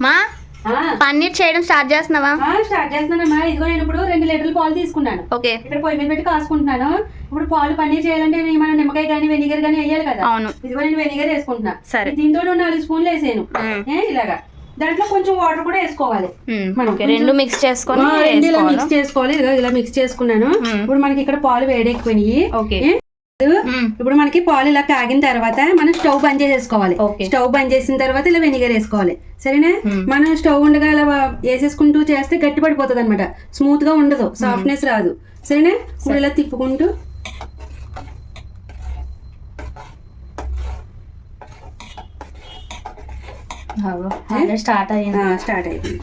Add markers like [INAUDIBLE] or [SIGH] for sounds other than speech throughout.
మా? పన్నీర్ చేయడం స్టార్ట్ చేస్తున్నావా? స్టార్ట్ చేస్తున్నానమ్మా. ఇదిగో నేను ఇప్పుడు రెండు లీటర్ల పాలు తీసుకున్నాను. ఓకే. ఇక్కడ పొయ్యి మీద పెట్టి కాసుకుంటున్నాను. ఇప్పుడు పాలు పన్నీర్ చేయాలంటే నేను మన నిమ్మకాయ కానీ వెనిగర్ కానీ వేయాలి కదా? అవును. ఇదిగో నేను వెనిగర్ వేసుకుంటున్నా. సరే. దీంతో నాలుగు స్పూన్లు వేసాను. ఇలాగా. దాంట్లో కొంచెం వాటర్ కూడా వేసుకోవాలి. రెండు మిక్స్ చేసుకొని ఆ, రెండు ఇలా? మిక్స్ చేసుకోవాలి. ఇదిగో ఇలా మిక్స్ చేసుకున్నాను. ఇప్పుడు మనకి ఇక్కడ పాలు వేడెక్కిపోయినాయి ఓకే. ఇప్పుడు మనకి పాలు ఇలా కాగిన తర్వాత మనం స్టవ్ బంద్ చేసేసుకోవాలి. స్టవ్ బంద్ చేసిన తర్వాత ఇలా వెనిగర్ వేసుకోవాలి. సరేనా. మనం స్టవ్ ఉండగా ఇలా వేసేసుకుంటూ చేస్తే గట్టి పడిపోతుంది అనమాట స్మూత్గా ఉండదు. సాఫ్ట్నెస్ రాదు. సరేనా? ఇప్పుడు ఇలా తిప్పుకుంటూ. స్టార్ట్ అయ్యింది. స్టార్ట్ అయిపోయింది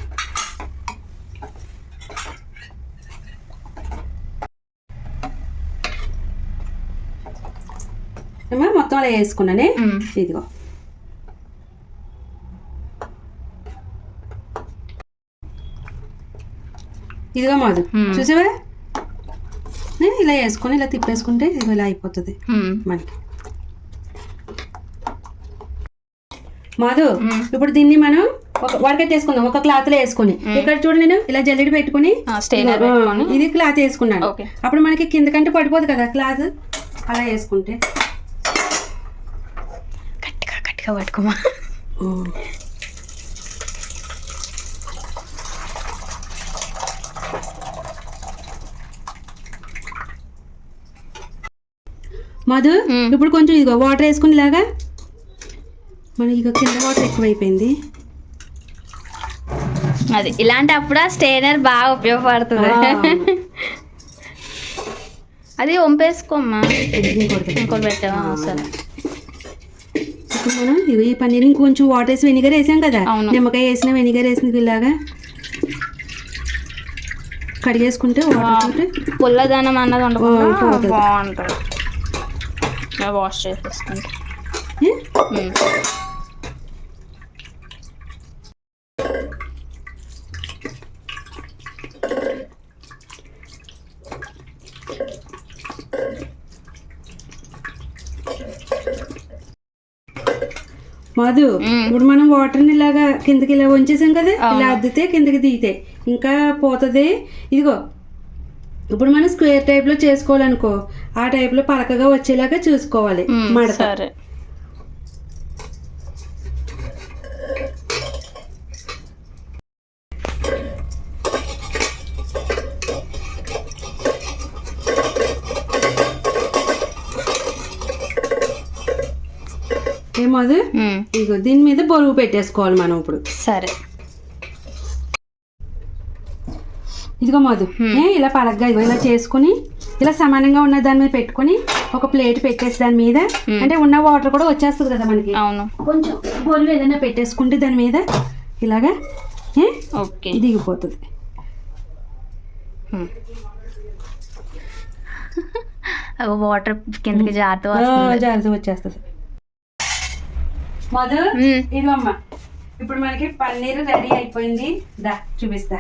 మొత్తం అలా వేసుకున్నానే. ఇదిగో ఇదిగో మాదు. చూసావా ఇలా వేసుకొని ఇలా తిప్పేసుకుంటే ఇదిగో ఇలా అయిపోతుంది. మనకి మాధు. ఇప్పుడు దీన్ని మనం ఒక వడకట్టేసుకుందాం ఒక క్లాత్లో వేసుకుని ఇక్కడ చూడు నేను ఇలా జల్లెడ పెట్టుకుని. ఇది క్లాత్ వేసుకున్నాను. అప్పుడు మనకి కింద కంటే పడిపోదు కదా క్లాత్ అలా వేసుకుంటే గట్టిగా పట్టుకోమా మధు. ఇప్పుడు కొంచెం ఇదిగో వాటర్ వేసుకుని ఇలాగా. మన ఇక కింద వాటర్ ఎక్కువైపోయింది. అది ఇలాంటి అప్పుడు స్టెయినర్ బాగా ఉపయోగపడుతుంది. అది వంపేసుకోమ్మా. ఇంకోటి పెట్టు. ఇంకోటి పెట్టావా? సరే. ఇప్పుడు మనం ఈ పన్నీర్ ఇంకొంచెం వాటర్ వేసి వెనిగర్ వేసాం కదా. నిమ్మకాయ వేసిన వెనిగర్ వేసింది ఇలాగా. కడిగేసుకుంటే వాటర్ పుల్లదనం అన్నది పోతుంది. బాగుంటుంది. వాష్ చేసేసుకుంటా. మధు. ఇప్పుడు మనం వాటర్ని ఇలాగా కిందకి ఇలా వంచేసాం కదా ఇలా. అద్దితే కిందకి దిగితే ఇంకా పోతుంది ఇదిగో ఇప్పుడు మనం స్క్వేర్ టైప్లో చేసుకోవాలనుకో ఆ టైప్లో పలకగా వచ్చేలాగా చూసుకోవాలి. మడత సరే ఏ మధు మ్మ్. ఇదిగో దీని మీద బరువు పెట్టేసుకోవాలి మనం ఇప్పుడు. సరే. ఇదిగో మధు ఇలా పలగ్గా ఇదిగో ఇలా చేసుకుని ఇలా సమానంగా ఉన్న దాని మీద పెట్టుకొని ఒక ప్లేట్ పెట్టేసి దాని మీద. అంటే ఉన్న వాటర్ కూడా వచ్చేస్తుంది కదా మనకి. అవును. కొంచెం బరువు ఏదైనా పెట్టేసుకుంటే దాని మీద ఇలాగా ఓకే. దిగిపోతుంది. [LAUGHS] వాటర్ కిందకి వస్తుంది. జాగ్రత్త వచ్చేస్తుంది. మధు మ్మ్. ఇదిగోమ్మ ఇప్పుడు మనకి పన్నీర్ రెడీ అయిపోయింది. దా చూపిస్తా.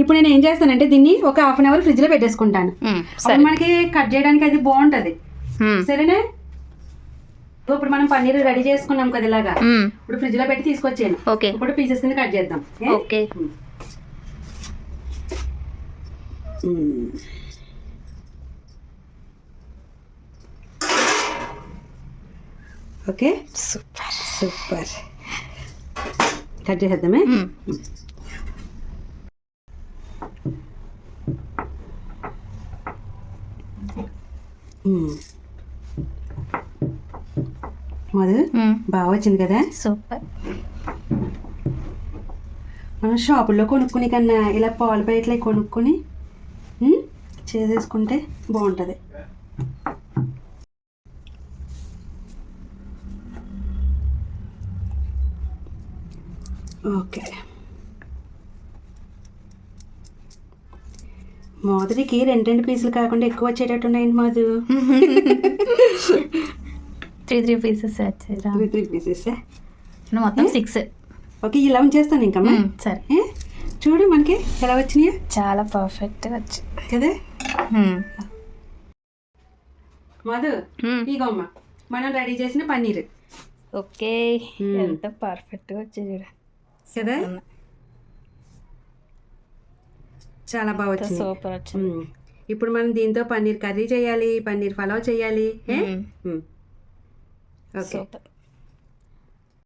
ఇప్పుడు నేను ఏం చేస్తానంటే దీన్ని ఒక హాఫ్ అన్ అవర్ ఫ్రిడ్జ్లో పెట్టేసుకుంటాను మనకి కట్ చేయడానికి అది బాగుంటది. సరేనా? ఇప్పుడు మనం పన్నీర్ రెడీ చేసుకున్నాం కదా ఇలాగా. ఇప్పుడు ఫ్రిడ్జ్లో పెట్టి తీసుకొచ్చాను ఓకే. ఇప్పుడు పీసెస్ కింద కట్ చేద్దాం? Okay. Okay super super cut చేసేద్దామే. Madhu. బాగా వచ్చింది కదా? సూపర్. మనం షాపుల్లో కొనుక్కునే కన్నా ఇలా పాల ప్యాకెట్లు కొనుక్కొని చేసేసుకుంటే బాగుంటుంది. ఓకే. మొదటికి రెండు రెండు పీసులు కాకుండా ఎక్కువ వచ్చేటట్టు ఉన్నాయండి Madhu. Three three pieces three three pieces మొత్తం సిక్స్. ఓకే ఇలా ఉంచేస్తాను ఇంకమ్మా. సరే? చూడు మనకి ఎలా వచ్చినాయా. చాలా పర్ఫెక్ట్గా వచ్చి కదా. మధు మ్మ్. ఇగో అమ్మ మనం రెడీ చేసిన పన్నీర్. ఓకే. ఎంత పర్ఫెక్ట్గా వచ్చాయి చూడు. కదా? చాలా బాగా వచ్చింది. సూపర్ వచ్చింది. ఇప్పుడు మనం దీంతో పన్నీర్ కర్రీ చేయాలి పన్నీర్ పలావ్ చేయాలి. ఓకే.